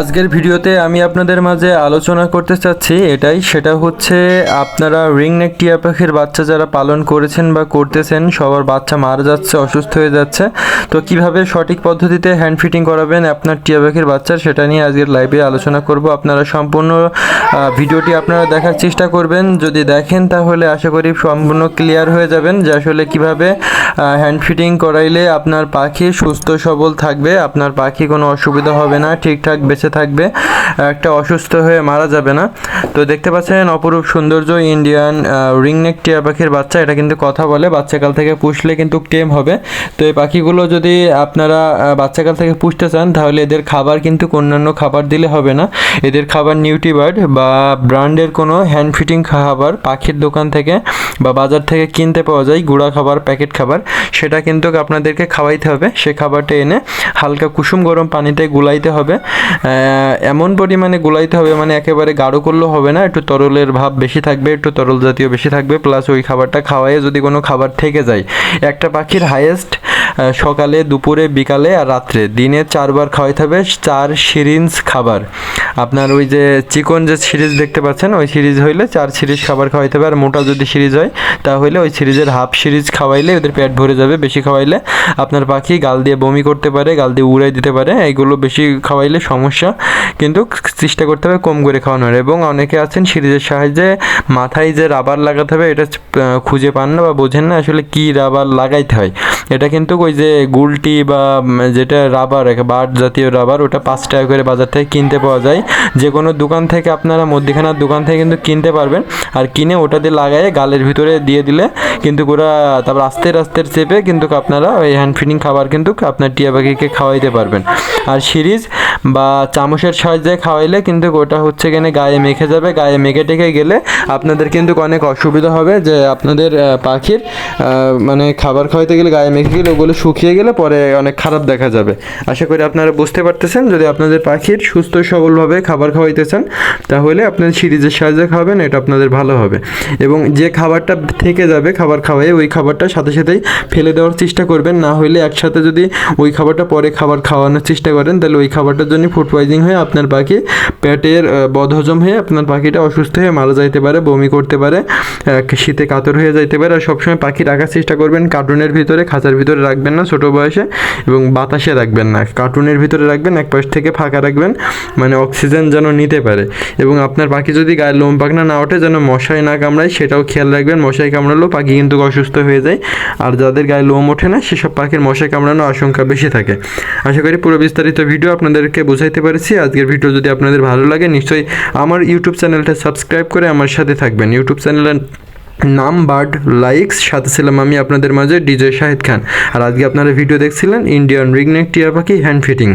আজকের ভিডিওতে আমি আপনাদের মাঝে আলোচনা করতে চাচ্ছি এটাই, সেটা হচ্ছে আপনারা রিং নেক টিয়া পাখির বাচ্চা যারা পালন করেছেন বা করতেছেন, সবার বাচ্চা মারা যাচ্ছে, অসুস্থ হয়ে যাচ্ছে, তো কীভাবে সঠিক পদ্ধতিতে হ্যান্ড ফিটিং করাবেন আপনার টিয়া পাখির বাচ্চার সেটা নিয়ে আজকের লাইভে আলোচনা করব। আপনারা সম্পূর্ণ ভিডিওটি আপনারা দেখার চেষ্টা করবেন। যদি দেখেন, তাহলে আশা করি সম্পূর্ণ ক্লিয়ার হয়ে যাবেন যে আসলে কীভাবে হ্যান্ড ফিটিং করাইলে আপনার পাখি সুস্থ সবল থাকবে, আপনার পাখি কোনো অসুবিধা হবে না, ঠিকঠাক বেঁচে থাকবে, একটা অসুস্থ হয়ে মারা যাবে না। তো দেখতে পাচ্ছেন অপরূপ সৌন্দর্য ইন্ডিয়ান রিংনেক টিয়া পাখির বাচ্চা, এটা কিন্তু কথা বলে। বাচ্চাকাল থেকে পুষলে কিন্তু টেম হবে। তো এই পাখিগুলো যদি আপনারা বাচ্চাকাল থেকে পুষতে চান, তাহলে এদের খাবার কিন্তু অন্যান্য খাবার দিলে হবে না। এদের খাবার নিউট্রিবার্ড বা ব্র্যান্ডের কোনো হ্যান্ড ফিটিং খাবার পাখির দোকান থেকে বা বাজার থেকে কিনতে পাওয়া যায়, গুঁড়া খাবার, প্যাকেট খাবার, সেটা কিন্তু আপনাদেরকে খাওয়াইতে হবে। সে খাবারটা এনে হালকা কুসুম গরম পানিতে গুলাইতে হবে। এমন পরিমাণে গোলাইতে হবে মানে একেবারে গাঢ় করলেও হবে না, একটু তরলের ভাব বেশি থাকবে, একটু তরল জাতীয় বেশি থাকবে প্লাস ওই খাবারটা খাওয়াইয়ে যদি কোনো খাবার থেকে যায়, একটা পাখির হাইয়েস্ট সকালে, দুপুরে, বিকালে আর রাত্রে। দিনে চারবার খাওয়াইতে হবে চার সিরিঞ্জ খাবার। আপনার ওই যে চিকন যে সিরিজ দেখতে পাচ্ছেন, ওই সিরিজ হইলে চার সিরিজ খাবার খাওয়াইতে হবে। আর মোটা যদি সিরিজ হয়, তাহলে ওই সিরিজের হাফ সিরিজ খাওয়াইলে ওদের পেট ভরে যাবে, বেশি খাওয়াইলে আপনার পাখি গাল দিয়ে বমি করতে পারে, গাল দিয়ে উড়াই দিতে পারে, এইগুলো বেশি খাওয়াইলে সমস্যা। কিন্তু চেষ্টা করতে হবে কম করে খাওয়ানোর। এবং অনেকে আছেন সিরিজের সাহায্যে মাথায় যে রাবার লাগাতে হবে, এটা খুঁজে পান না বা বোঝেন না আসলে কি রাবার লাগাইতে হয়। এটা কিন্তু ওই যে গুলটি বা যেটা রাবার বাট জাতীয় রাবার ওটা পাঁচ টাকা করে বাজার থেকে কিনতে পাওয়া যায়। যে কোনো দোকান থেকে আপনারা মধ্যিখানার দোকান থেকে কিন্তু কিনতে পারবেন। আর কিনে ওটা দিয়ে লাগায়ে গালের ভিতরে দিয়ে দিলে কিন্তু ওরা তারপর আস্তে আস্তে চেপে কিন্তু আপনারা ওই হ্যান্ড ফিডিং খাবার কিন্তু আপনার টিয়া পাখিকে খাওয়াইতে পারবেন। আর সিরিজ বা চামচের সাহায্যে খাওয়াইলে কিন্তু ওটা হচ্ছে কিনে গায়ে মেখে যাবে। গায়ে মেখে টেকে গেলে আপনাদের কিন্তু অনেক অসুবিধা হবে যে আপনাদের পাখির মানে খাবার খাওয়াইতে গেলে গায়ে মেখে গেলে ওগুলো শুকিয়ে গেলে পরে অনেক খারাপ দেখা যাবে। আশা করি আপনারা বুঝতে পারতেছেন, যদি আপনাদের পাখির সুস্থ সবলভাবে খাবার খাওয়াইতে চান তাহলে আপনাদের সিরিজের সাহায্যে খাবেন, এটা আপনাদের ভালো হবে। এবং যে খাবারটা থেকে যাবে খাবার খাওয়াই ওই খাবারটা সাথে সাথেই ফেলে দেওয়ার চেষ্টা করবেন। না হলে একসাথে যদি ওই খাবারটা পরে খাবার খাওয়ানোর চেষ্টা করেন, তাহলে ওই খাবারটার জন্য ফুড পয়জিং হয়ে আপনার পাখি পেটের বদহজম হয়ে আপনার পাখিটা অসুস্থ হয়ে মারা যাইতে পারে, বমি করতে পারে শীতে কাতর হয়ে যাইতে পারে। আর সবসময় পাখি রাখার চেষ্টা করবেন, কার্টুনের ভিতরে, খাঁচার ভিতরে রাখবেন না ছোটো বয়সে এবং বাতাসে রাখবেন না। কার্টুনের ভিতরে রাখবেন, এক পাশ থেকে ফাঁকা রাখবেন মানে অক্সিজেন যেন নিতে পারে। এবং আপনার পাখি যদি গায়ে লোম পাখনা না ওঠে, যেন মশাই না কামড়ায়, সেটাও খেয়াল রাখবেন মশাই কামড়ালেও পাখি কিন্তু অসুস্থ হয়ে যায়। আর যাদের গায়ে লোম ওঠে না, সেসব পাখির মশাই কামড়ানোর আশঙ্কা বেশি থাকে। আশা করি পুরো বিস্তারিত ভিডিও আপনাদেরকে বোঝাইতে পেরেছি। আজকের ভিডিও যদি আপনাদের ভালো লাগে, নিশ্চয়ই আমার ইউটিউব চ্যানেলটা সাবস্ক্রাইব করে আমার সাথে থাকবেন। ইউটিউব চ্যানেলের নাম বার্ড লাইকস, সাথে ছিলাম আমি আপনাদের মাঝে ডিজে শাহিদ খান। আর আজকে আপনারা ভিডিও দেখছিলেন ইন্ডিয়ান রিগনেক টিয়ার পাখি হ্যান্ড ফিটিং।